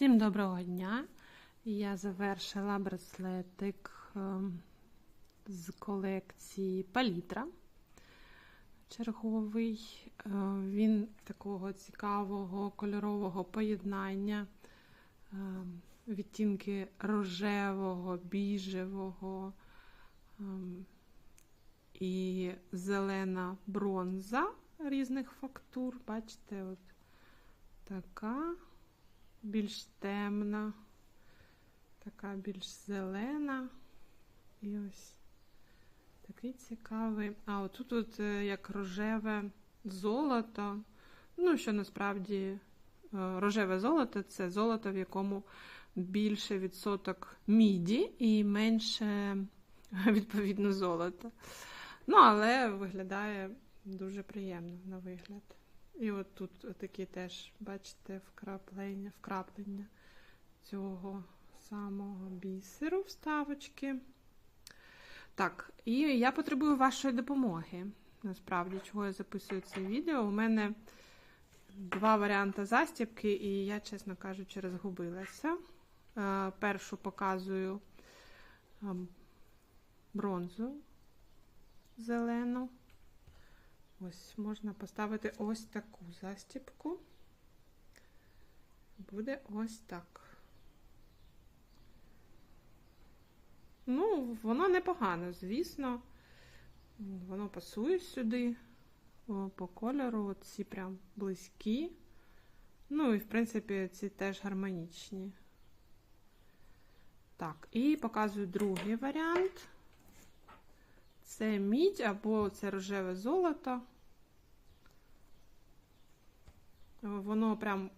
Всім доброго дня! Я завершила браслетик ем, з колекції Палітра. Черговий. Е, Він такого цікавого кольорового поєднання. ем, Відтінки рожевого, біжевого ем, і зелена бронза різних фактур. Бачите, от така більш темна, така більш зелена. І ось такий цікавий. А отут от е, як рожеве золото. Ну, що насправді е, рожеве золото це золото, в якому більше відсоток міді і менше, відповідно, золота. Ну, але виглядає дуже приємно на вигляд. І от тут такі теж, бачите, вкраплення, вкраплення цього самого бісеру вставочки. Так, і я потребую вашої допомоги. Насправді, чого я записую це відео. У мене два варіанти застібки, і я, чесно кажучи, розгубилася. Е, Першу показую ем, бронзу зелену. Ось можна поставити ось таку застіпку. Буде ось так. Ну, воно непогано, звісно. Воно пасує сюди по кольору. Ці прям близькі. Ну, і, в принципі, ці теж гармонічні. Так, і показую другий варіант. Це мідь або це рожеве золото. Воно прям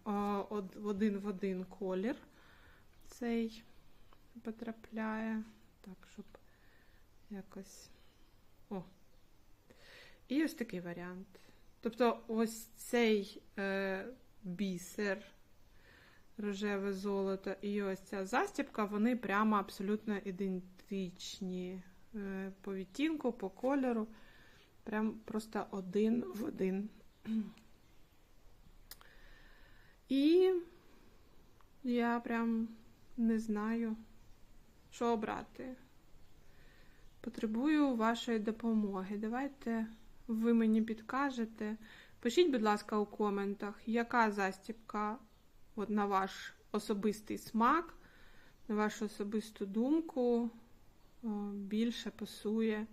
один в один колір цей потрапляє. Так, щоб якось. О. І ось такий варіант. Тобто, ось цей е, бісер, рожеве золото і ось ця застібка, вони прямо абсолютно ідентичні. Е, по відтінку, по кольору. Прям просто один в один. І я прям не знаю, що обрати. Потребую вашої допомоги. Давайте ви мені підкажете. Пишіть, будь ласка, у коментах, яка застібка от на ваш особистий смак, на вашу особисту думку більше пасує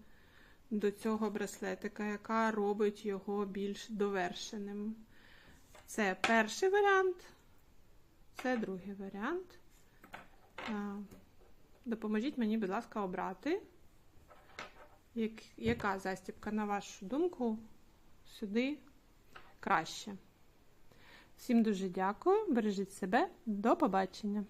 до цього браслетика, яка робить його більш довершеним. Це перший варіант, це другий варіант. Допоможіть мені, будь ласка, обрати, яка застібка, на вашу думку, сюди краще. Всім дуже дякую, бережіть себе, до побачення!